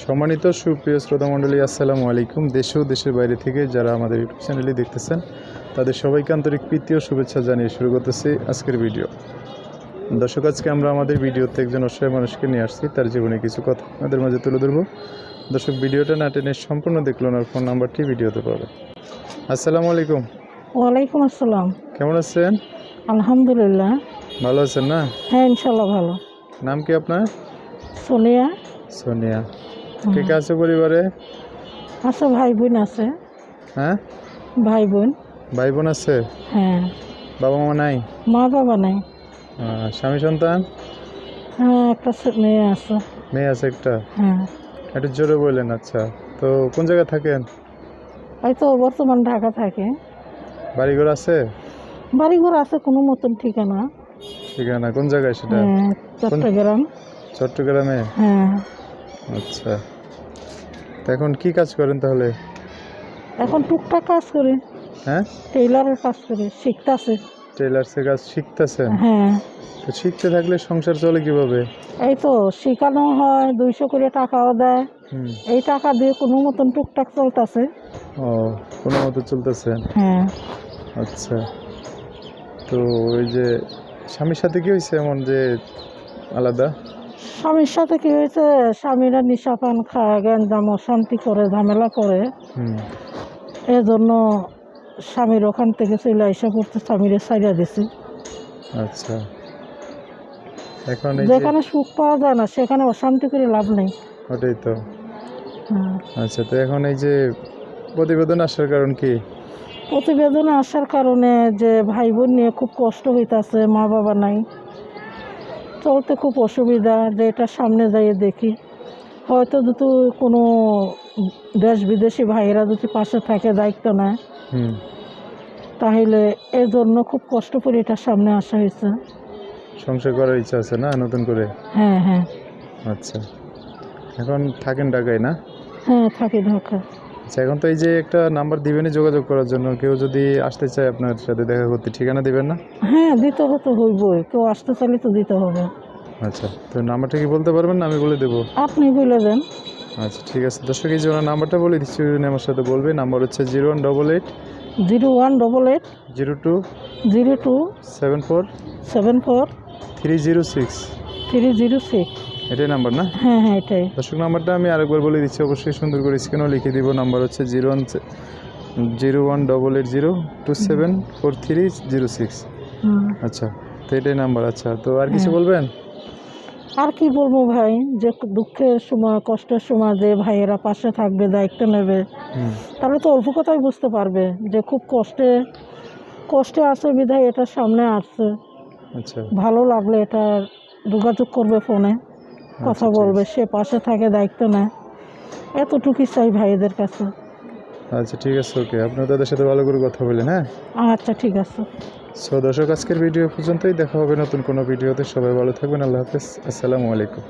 সম্মানিত সুপ্রিয় শ্রোতা মণ্ডলী আসসালামু আলাইকুম। দেশ ও দেশের বাইরে থেকে যারা আমাদের ইউটিউব চ্যানেলে দেখতেছেন তাদের সবাইকে আন্তরিক প্রীতি ও শুভেচ্ছা জানিয়ে শুরু করতেছি আজকের ভিডিও। দর্শক আজকে আমরা আমাদের ভিডিওতে একজন অসহায় মানুষকে নিয়ে আসছি। তার জীবনে কিছু কথা আমাদের মাঝে তুলে ধরবো। দর্শক ভিডিওটা না টেনে সম্পূর্ণ দেখল ওনার ফোন নাম্বারটি ভিডিওতে পাবে আসসালামু আলাইকুম। ওয়ালাইকুম আসসালাম। কেমন আছেন? আলহামদুলিল্লাহ। ভালো আছেন না? হ্যাঁ ইনশাল্লাহ ভালো। নাম কি আপনার? সোনিয়া। সোনিয়া। কে কে আছে পরিবারে? আছে ভাই বোন আছে। হ্যাঁ? ভাই বোন ভাই বোন আছে? হ্যাঁ। বাবা মা নাই? মা বাবা নাই। স্বামী সন্তান? হ্যাঁ একটা মেয়ে আছে। মেয়ে আছে একটা? হ্যাঁ। একটু জোরে বললেন আচ্ছা। তো কোন জায়গায় থাকেন? এই তো বর্তমান ঢাকা থাকে। বাড়িঘর আছে? বাড়িঘর আছে কোনো মতন ঠিকানা। ঠিকানা কোন জায়গায় সেটা? হ্যাঁ চট্টগ্রাম। চট্টগ্রামে? হ্যাঁ। আচ্ছা। এখন কি কাজ করেন তাহলে? এখন টুকটাক কাজ করি। হ্যাঁ? টেইলারের কাজ করি শিখতেছে। টেলার্সের কাজ শিখতেছেন হ্যাঁ। তো শিখতে থাকলে সংসার চলে কীভাবে? এই তো শেখানো হয় দুইশো করে টাকাও দেয়। হুম। এই টাকা দিয়ে কোনো মতন টুকটাক চলতেছে। ও কোনো মতো চলতেছেন হ্যাঁ। আচ্ছা। তো ওই যে স্বামীর সাথে কি হয়েছে এমন যে আলাদা? স্বামীর সাথে কি হয়েছে? স্বামীরা নিশাপান খায় গ্যাঞ্জাম অশান্তি করে ঝামেলা করে। এজন্য স্বামীর ওখান থেকে চলে আইসা পড়তে স্বামীরে সাইডা দিছি। আচ্ছা। এখন যেখানে সুখ পাওয়া যায় না সেখানে অশান্তি করে লাভ নেই। ওটাই তো। হ্যাঁ। আচ্ছা তো এখন এই যে প্রতিবেদন আসার কারণ কি? প্রতিবেদন আসার কারণে যে ভাই বোন নিয়ে খুব কষ্ট হইতাছে মা বাবা নাই। চলতে খুব অসুবিধা যে এটা সামনে যাইয়ে দেখি। হয়তো যদি কোনো দেশ বিদেশি ভাইয়েরা যদি পাশে থাকে দায়িত্ব নেয় হুম। তাহলে এর জন্য খুব কষ্ট করে এটা সামনে আসা হয়েছে। সংসার করার ইচ্ছা আছে না নতুন করে? হ্যাঁ হ্যাঁ। আচ্ছা। এখন থাকেন ঢাকায় না? হ্যাঁ থাকি ঢাকা আচ্ছা এখন তো এই যে একটা নাম্বার দিবেনই যোগাযোগ করার জন্য কেউ যদি আসতে চায় আপনার সাথে দেখা করতে ঠিকানা দিবেন না? হ্যাঁ দিতে হতো হইবই কেউ আসতে চাইলে তো দিতে হবে। আচ্ছা তো নাম্বারটা কি বলতে পারবেন না? আমি বলে দেবো। আপনি বলে দেন। আচ্ছা ঠিক আছে। দর্শক এই যে ওনার নাম্বারটা বলে দিচ্ছি উনি আমার সাথে বলবে। নাম্বার হচ্ছে zero one double eight zero one double eight zero two zero two seven four seven four three zero six. Three zero six. এটাই নাম্বার না? হ্যাঁ হ্যাঁ এটাই। দর্শক নাম্বারটা আমি আরেকবার বলে দিচ্ছি অবশ্যই সুন্দর করে স্ক্রিনেও লিখে দিব। নাম্বার হচ্ছে zero one zero one double eight zero two seven four three zero six আচ্ছা তো এটাই নাম্বার আচ্ছা। তো আর কিছু হ্যাঁ। বলবেন? আর কি বলব ভাই যে দুঃখের সময় কষ্টের সময় যে ভাইয়েরা পাশে থাকবে দায়িত্ব নেবে তাহলে তো অল্প কথাই বুঝতে পারবে যে খুব কষ্টে কষ্টে আছে বিধায় এটা সামনে আসছে। আচ্ছা। ভালো লাগলে এটা যোগাযোগ করবে ফোনে। কথা আচ্ছা, বলবে সে পাশে থাকে দায়িত্ব না এতটুকুই চাই ভাইদের কাছে। আচ্ছা ঠিক আছে ওকে। আপনার তাদের সাথে ভালো করে কথা বলেন হ্যাঁ? আচ্ছা ঠিক আছে। সো দর্শক আজকের ভিডিও পর্যন্তই। দেখা হবে নতুন কোনো ভিডিওতে। সবাই ভালো থাকবেন আল্লাহ হাফেজ। আসসালামু আলাইকুম।